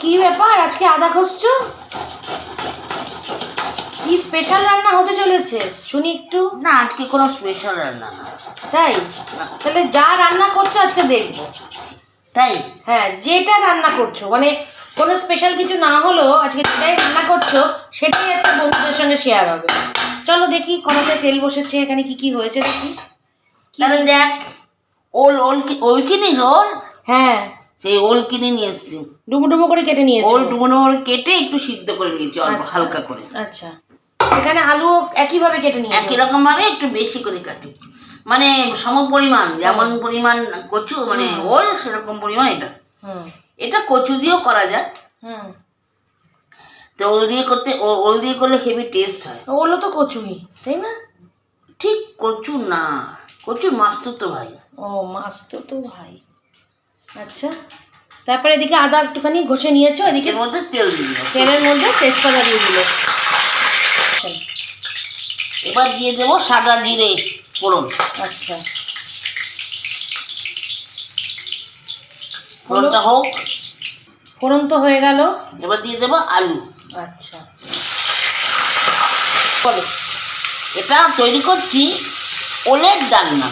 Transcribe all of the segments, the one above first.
কি ব্যাপার? আজকে আদা খসছো? কি স্পেশাল রান্না হতে চলেছে? শুনি একটু। না আজকে কোনো স্পেশাল রান্না না। তাই? তাহলে যা রান্না করছ আজকে দেখব। তাই? হ্যাঁ যেটা রান্না করছ মানে কোনো স্পেশাল কিছু না হলেও আজকে যেটাই রান্না করছ সেটাই আজকে বন্ধুদের সঙ্গে শেয়ার হবে। চলো দেখি কড়াতে তেল বসেছে এখানে কি কি হয়েছে দেখি। তাহলে দেখ ওল ওল কি- ওল চিনিস ওল? হ্যাঁ। সেই ওল কিনে নিয়ে এসছি। ডুমো ডুমো করে কেটে নিয়েছো? ওল ডুবনো ওল কেটে একটু সিদ্ধ করে নিয়েছি অল্প আচ্ছা। হালকা করে। আচ্ছা। এখানে আলু একইভাবে কেটে নিয়েছো? একই রকম ভাবে একটু বেশি করে কাটি। মানে সম পরিমাণ যেমন পরিমাণ কচু মানে ওল সেরকম পরিমাণ এটা। হুম। এটা কচু দিয়েও করা যায়। হুম। তো ওল দিয়ে করতে ওল দিয়ে করলে হেভি টেস্ট হয়। ওগুলো তো কচুই তাই না? ঠিক কচু না কচু মাছ তো ভাই। ও মাছ তো তো ভাই। আচ্ছা। তারপরে এদিকে আদা একটুখানি ঘষে নিয়েছো এদিকে মধ্যে তেল দিয়ে তেলের মধ্যে তেজপাতা দিয়ে দিলে। এবার দিয়ে দেবো সাদা জিরে ফোড়ন। আচ্ছা। ফোড়নটা হোক। ফোড়ন তো হয়ে গেল। এবার দিয়ে দেবো আলু। আচ্ছা। বলো এটা তৈরি করছি ওলের ডালনা।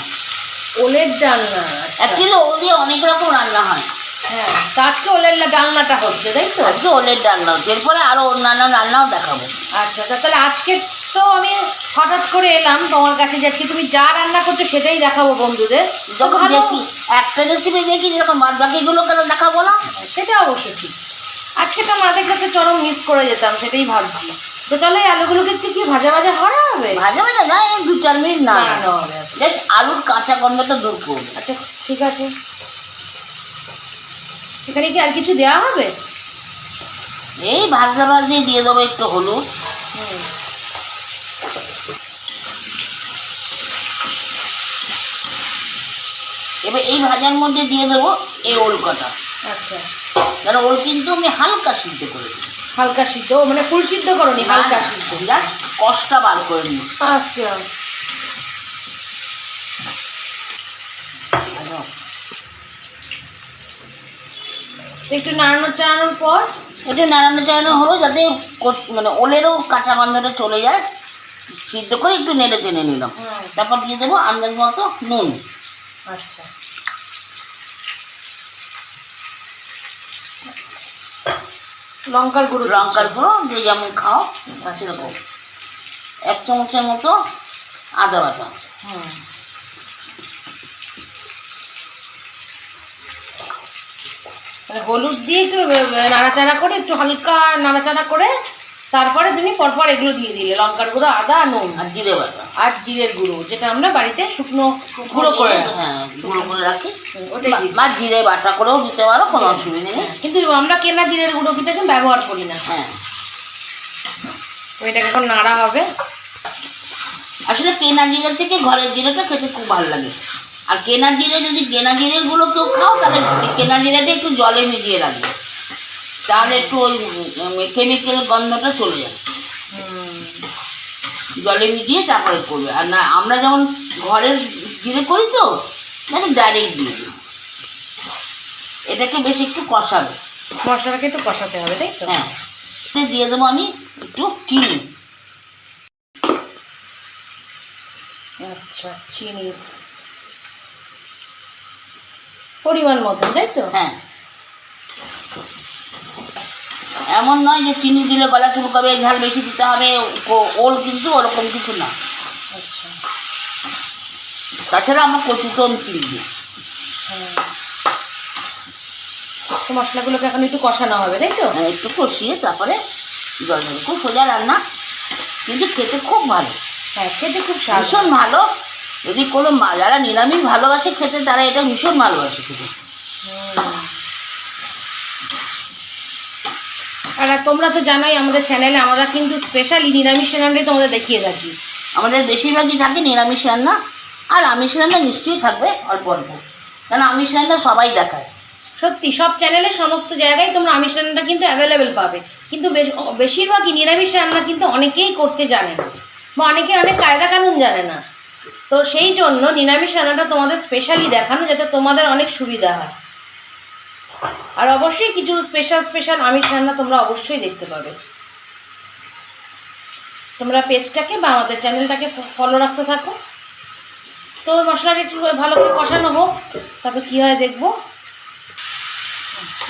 ওলের ডালনা আচ্ছা। অ্যাকচুয়ালি ওল দিয়ে অনেক রকম রান্না হয়। হ্যাঁ তা আজকে ওলের ডালনাটা হচ্ছে তাই তো? আজকে ওলের ডালনা হচ্ছে এরপরে আরও অন্যান্য রান্নাও দেখাবো। আচ্ছা তা তাহলে আজকে তো আমি হঠাৎ করে এলাম তোমার কাছে যে আজকে তুমি যা রান্না করছ সেটাই দেখাবো বন্ধুদের। যখন দেখি একটা রেসিপি দেখি যেরকম বাদ বাকিগুলো কেন দেখাবো না? সেটা অবশ্য ঠিক। আজকেটা না দেখলে তো চরম মিস করে যেতাম সেটাই ভাবছি। তো চলো এই আলুগুলোকে একটু কি ভাজা ভাজা করা হবে? ভাজা ভাজা না এই দু চার মিনিট না হবে। জাস্ট আলুর কাঁচা গন্ধটা দূর করব আচ্ছা ঠিক আছে। এখানে কি আর কিছু দেওয়া হবে? এই ভাজা ভাজি দিয়ে দেবো একটু হলুদ। হুম। এবার এই ভাজার মধ্যে দিয়ে দেবো এই ওল কটা আচ্ছা। যেন ওল কিন্তু আমি হালকা সিদ্ধ করে হালকা সিদ্ধ মানে ফুল সিদ্ধ করনি হালকা সিদ্ধ। জাস্ট কষটা বার করে নিই আচ্ছা। একটু নাড়ানো চাড়ানোর পর একটু নাড়ানো চাড়ানো হলো যাতে মানে ওলেরও কাঁচা গন্ধটা চলে যায়। সিদ্ধ করে একটু নেড়ে চেনে নিলাম। তারপর দিয়ে দেবো আন্দাজ মতো নুন। আচ্ছা। লঙ্কার গুঁড়ো লঙ্কার গুঁড়ো যে যেমন খাও সেরকম। এক চামচের মতো আদা বাটা। হুম। হলুদ দিয়ে একটু নাড়াচাড়া করে একটু হালকা নাড়াচাড়া করে তারপরে তুমি পরপর এগুলো দিয়ে দিলে। লঙ্কার গুঁড়ো আদা নুন আর জিরে বাটা। আর জিরের গুঁড়ো যেটা আমরা বাড়িতে শুকনো গুঁড়ো করে রাখি। হ্যাঁ গুঁড়ো করে রাখি। ওটাই। বা জিরে বাটা করেও দিতে পারো কোনো অসুবিধা নেই। কিন্তু আমরা কেনা জিরের গুঁড়ো কিন্তু ব্যবহার করি না। হ্যাঁ। তো এটাকে এখন নাড়া হবে। আসলে কেনা জিরে থেকে ঘরের জিরেটা খেতে খুব ভালো লাগে। আর কেনা জিরে যদি কেনা জিরেরগুলো কেউ খাও তাহলে কেনা জিরেটা একটু জলে মিশিয়ে রাখবে। তাহলে একটু ওই কেমিক্যাল গন্ধটা চলে যায় জলে মিশিয়ে তারপরে করবে। আর না আমরা যেমন ঘরের জিরে করি তো দেখো ডাইরেক্ট দিয়ে দিই। এটাকে বেশ একটু কষাবে। মশলাটাকে একটু কষাতে হবে তাই তো? হ্যাঁ। দিয়ে দেবো আমি একটু চিনি। আচ্ছা চিনি। পরিমাণ মতন তাই তো? হ্যাঁ। এমন নয় যে চিনি দিলে গলা চুলকাবে ঝাল বেশি দিতে হবে ওল কিন্তু ওরকম কিছু না। আচ্ছা। তাছাড়া আমার কচুটো আমি চিনি দিই। হ্যাঁ। মশলাগুলোকে এখন একটু কষানো হবে তাই তো? হ্যাঁ, একটু কষিয়ে তারপরে জল খুব সোজা রান্না কিন্তু খেতে খুব ভালো। হ্যাঁ খেতে খুব ভীষণ ভালো। যদি কোনো মা- যারা নিরামিষ ভালোবাসে খেতে তারা এটা ভীষণ ভালোবাসে খেতে। আর তোমরা তো জানোই আমাদের চ্যানেলে আমরা কিন্তু স্পেশালি নিরামিষ রান্নাই তোমাদের দেখিয়ে থাকি। আমাদের বেশিরভাগই থাকে নিরামিষ রান্না আর আমিষ রান্না নিশ্চয়ই থাকবে অল্প অল্প। কেন আমিষ রান্না সবাই দেখায়। সত্যি সব চ্যানেলে সমস্ত জায়গায় তোমরা আমিষ রান্নাটা কিন্তু অ্যাভেলেবেল পাবে। কিন্তু বেশ- বেশিরভাগই নিরামিষ রান্না কিন্তু অনেকেই করতে জানে না বা অনেকে অনেক কায়দা কানুন জানে না। তো সেই জন্য নিরামিষ রান্নাটা তোমাদের স্পেশালি দেখানো যাতে তোমাদের অনেক সুবিধা হয়। আর অবশ্যই কিছু স্পেশাল স্পেশাল আমিষ রান্না তোমরা অবশ্যই দেখতে পাবে। তোমরা পেজটাকে বা আমাদের চ্যানেলটাকে ফলো রাখতে থাকো। তো মশলাটা একটু ভালো করে কষানো হোক তারপর কী হয় দেখব।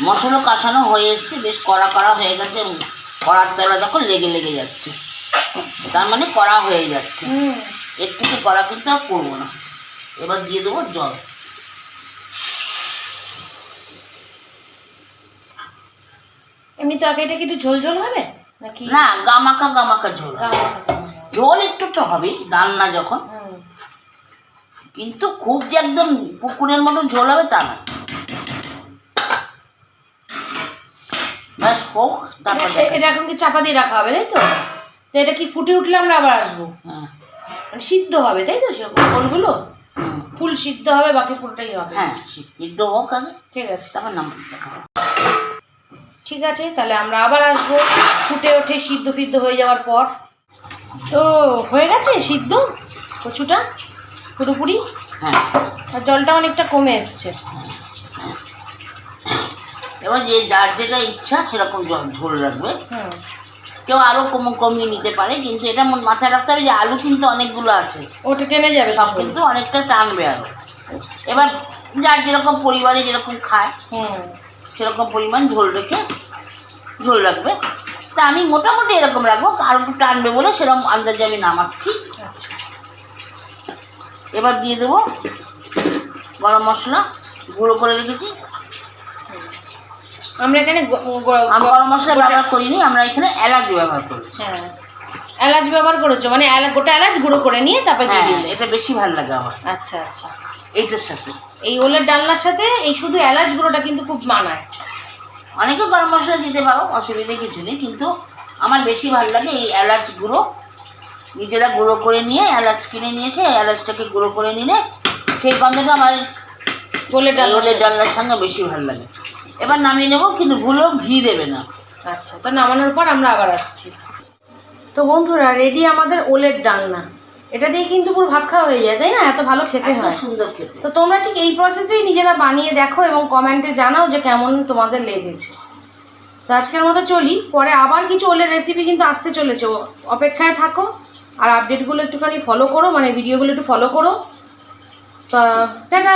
মশলা কষানো হয়ে এসছে বেশ কড়া কড়া হয়ে গেছে কড়ার তলা দেখো লেগে লেগে যাচ্ছে। তার মানে কড়া হয়ে যাচ্ছে। হুম। এর থেকে কড়া কিন্তু আর করব না। এবার দিয়ে দেবো জল। এমনি তরকারিটা কি একটু ঝোল ঝোল হবে? নাকি না গামাকা গামাকা ঝোল? ঝোল একটু তো হবেই রান্না যখন। কিন্তু খুব যে একদম পুকুরের মতো ঝোল হবে তা না। ব্যাস হোক তারপর এটা এখন কি চাপা দিয়ে রাখা হবে তাই তো? তো এটা কি ফুটে উঠলে আমরা আবার আসব? হ্যাঁ। সিদ্ধ হবে তাই তো ফলগুলো? ফুল সিদ্ধ হবে বাকি পুরোটাই হবে। হ্যাঁ সিদ্ধ হোক আগে। ঠিক আছে। তারপর নাম দেখাবো। ঠিক আছে তাহলে আমরা আবার আসব। ফুটে ওঠে সিদ্ধ ফিদ্ধ হয়ে যাওয়ার পর। তো হয়ে গেছে সিদ্ধ কচুটা পুরোপুরি? হ্যাঁ। আর জলটা অনেকটা কমে এসছে। এবার যে যার যেটা ইচ্ছা সেরকম জল ঝোল রাখবে। হুম। কেউ আরও কম কমিয়ে নিতে পারে কিন্তু এটা মন- মাথায় রাখতে হবে যে আলু কিন্তু অনেকগুলো আছে। ওটা টেনে যাবে সব কিন্তু অনেকটা টানবে আরও এবার যার যেরকম পরিবারে যেরকম খায় সেরকম পরিমাণ ঝোল রেখে ঝোল রাখবে। তা আমি মোটামুটি এরকম রাখব আর একটু টানবে বলে সেরকম আন্দাজে আমি নামাচ্ছি। আচ্ছা। এবার দিয়ে দেবো গরম মশলা গুঁড়ো করে রেখেছি। আমরা এখানে গরম মশলা ব্যবহার করিনি আমরা এখানে এলাচ ব্যবহার করেছি। হ্যাঁ। এলাচ ব্যবহার করেছ মানে এলা- গোটা এলাচ গুঁড়ো করে নিয়ে তারপর দিয়ে হ্যাঁ দিলে? এটা বেশি ভালো লাগে আমার। আচ্ছা আচ্ছা। এইটার সাথে। এই ওলের ডালনার সাথে এই শুধু এলাচ গুঁড়োটা কিন্তু খুব মানায়। অনেকে গরম মশলা দিতে পারো অসুবিধে কিছু নেই কিন্তু আমার বেশি ভালো লাগে এই এলাচ গুঁড়ো। নিজেরা গুঁড়ো করে নিয়ে এলাচ কিনে নিয়েছে এলাচটাকে গুঁড়ো করে নিলে সেই গন্ধটা আমার ওলের। ডালনার সঙ্গে বেশি ভালো লাগে। এবার নামিয়ে নেব কিন্তু ভুলেও ঘি দেবে না। আচ্ছা তো নামানোর পর আমরা আবার আসছি। তো বন্ধুরা রেডি আমাদের ওলের ডালনা। এটা দিয়ে কিন্তু পুরো ভাত খাওয়া হয়ে যায় তাই না? এত ভালো খেতে হয়। সুন্দর খেতে। তো তোমরা ঠিক এই প্রসেসেই নিজেরা বানিয়ে দেখো এবং কমেন্টে জানাও যে কেমন তোমাদের লেগেছে। তো আজকের মতো চলি। পরে আবার কিছু ওলের রেসিপি কিন্তু আসতে চলেছে। অপেক্ষায় থাকো। আর আপডেটগুলো একটুখানি ফলো করো মানে ভিডিওগুলো একটু ফলো করো। তা টাটা!